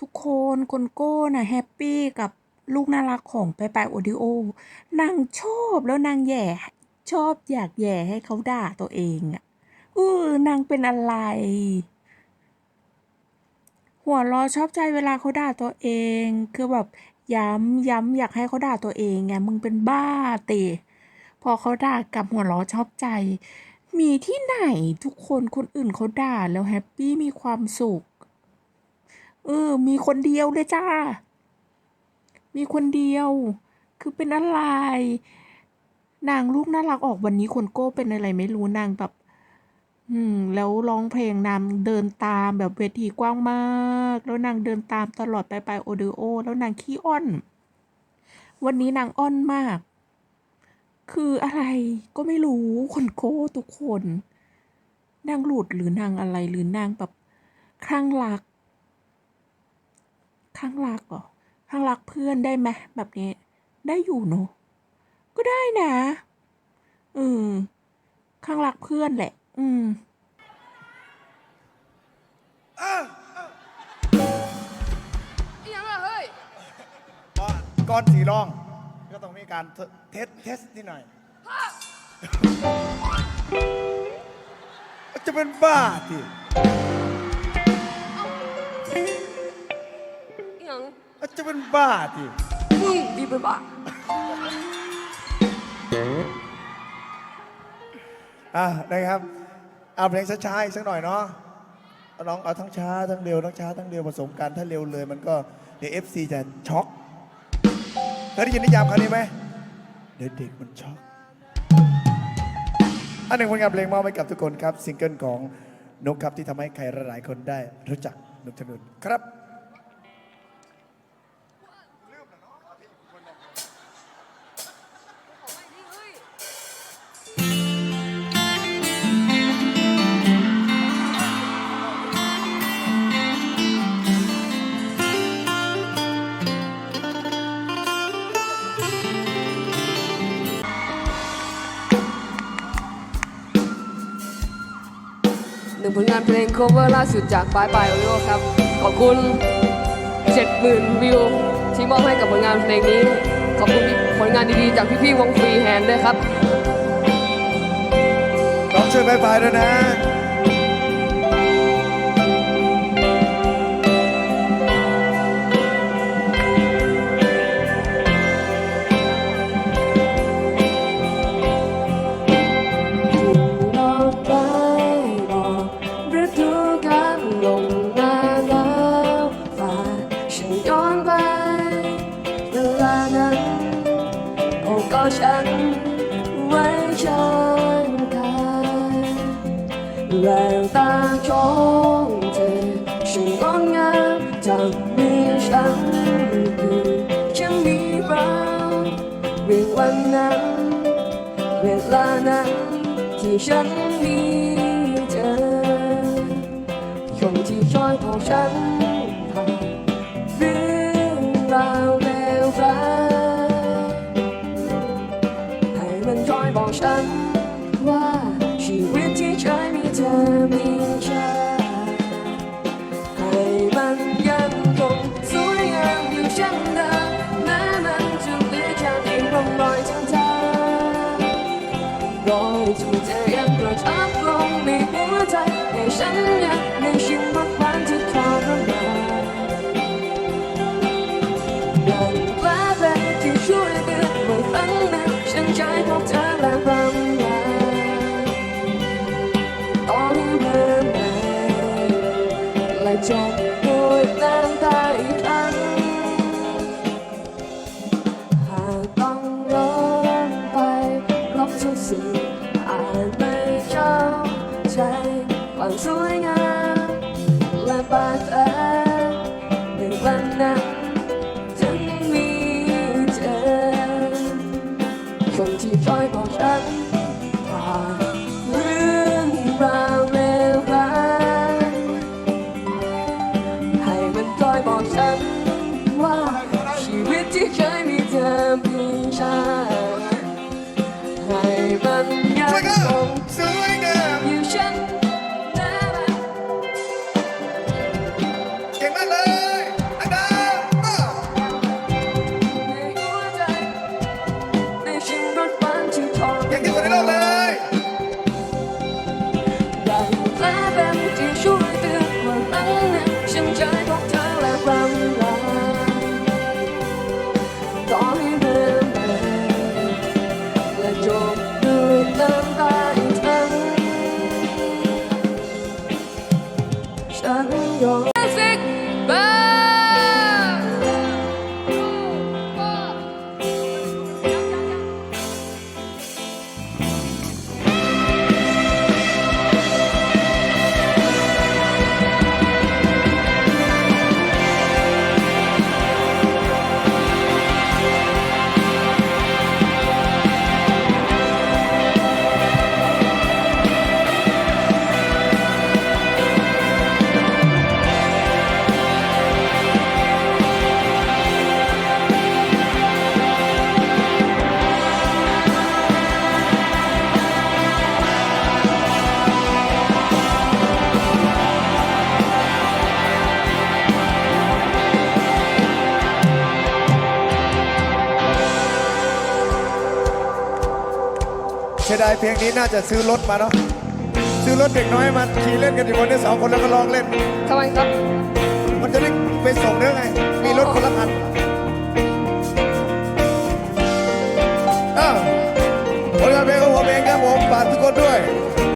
ทุกคนคนโก้น่ะแฮปปี้กับลูกน่ารักของไปไปโอดิโอนางชอบแล้วนางแย่ ชอบอยากแย่ให้เขาด่าตัวเองอะเออนางเป็นอะไร หัวราะชอบใจเวลาเขาด่าตัวเอง คือแบบย้ำย้ำอยากให้เขาด่าตัวเองไงมึงเป็นบ้าเตะพอเขาด่ากับหัวเราะชอบใจ มีที่ไหนทุกคนคนอื่นเขาด่าแล้วแฮปปี้มีความสุข เออ มีคนเดียวเลยจ้า มีคนเดียว คือเป็นอะไร นางลูกน่ารักออกวันนี้คนโก้เป็นอะไรไม่รู้นางแบบ อืม แล้วร้องเพลงนางเดินตามแบบเวทีกว้างมาก แล้วนางเดินตามตลอดไปไปโอเดโอ แล้วนางขี้อ้อน วันนี้นางอ้อนมาก คืออะไรก็ไม่รู้คนโก้ทุกคน นางหลุดหรือนางอะไรหรือนางแบบคลั่งรัก ข้างรักเหรอข้างรักเพื่อนได้ไหมแบบนี้ ได้อยู่เนอะก็ได้นะอืมข้างรักเพื่อนแหละ อืมอีหยังอะเฮ้ยก็ก้อนสีร่อง ก็ต้องมีการเทสเทสนิดหน่อย จะเป็นบ้าที่ จะเป็นบ้าทีมึงดีเป็นบ้าอะนะครับ เอาเพลงช้าๆอีกสักหน่อยเนาะเอาลองเอาทั้งช้าทั้งเร็วทั้งช้าทั้งเร็วผสมกันถ้าเร็วเลยมันก็เดี๋ยวเอฟซีจะช็อกเคยได้ยินนิยามคำนี้ไหมเดี๋ยวเด็กมันช็อกอันหนึ่งผลงานเพลงมอบให้กับทุกคนครับ ซิงเกิลของนกครับที่ทำให้ใครหลายๆคนได้รู้จักนกชนุนครับ ผลงานเพลง cover ล่าสุดจากปลายปลายโอโยครับ ขอบคุณ 70,000 วิว ที่มอบให้กับผลงานเพลงนี้ ขอบคุณผลงานดีๆ จากพี่ๆวงฟรีแฮนด์ด้วยครับน้องช่วยบายบายด้วยนะ ฉันกันแววตาจ้องเธอฉันงดงามจะมีฉันอยู่จะมีเราเรื่องวันนั้นเวลานั้นที่ฉันมีเธอคนที่ช่วยของฉัน รอยที่เธอยังกระทับลงในหัวใจให้ฉันยังในชีวิตวันที่ทรมานยังแผลเป็นที่ช่วยเตือนเมื่อครั้งนั้นฉันใจพบเธอและบางอย่างตอนนี้เมื่อไหร่และจบด้วยน้ำตาอีกครั้งหากต้องร้องไปครบทุกสิ่ง ความสวยงามและบาดแผลในวันนั้นถึงมีเธอคนที่คอยบอกฉันผ่านเรื่องราวเลวร้ายให้มันคอยบอกฉันว่าชีวิตที่เคยมีเธอมีฉัน go. ยดายเพลงนี้น่าจะซื้อรถมาเนาะซื้อรถเด็กน้อยมาขี่เล่นกันอยู่บนนี้สองคนแล้วก็ลองเล่น ทำไมครับ มันจะได้ไปส่งเนื้อไง มีรถคนละคันเออผลงานเพลงของผมเองครับผมฝากทุกคนด้วย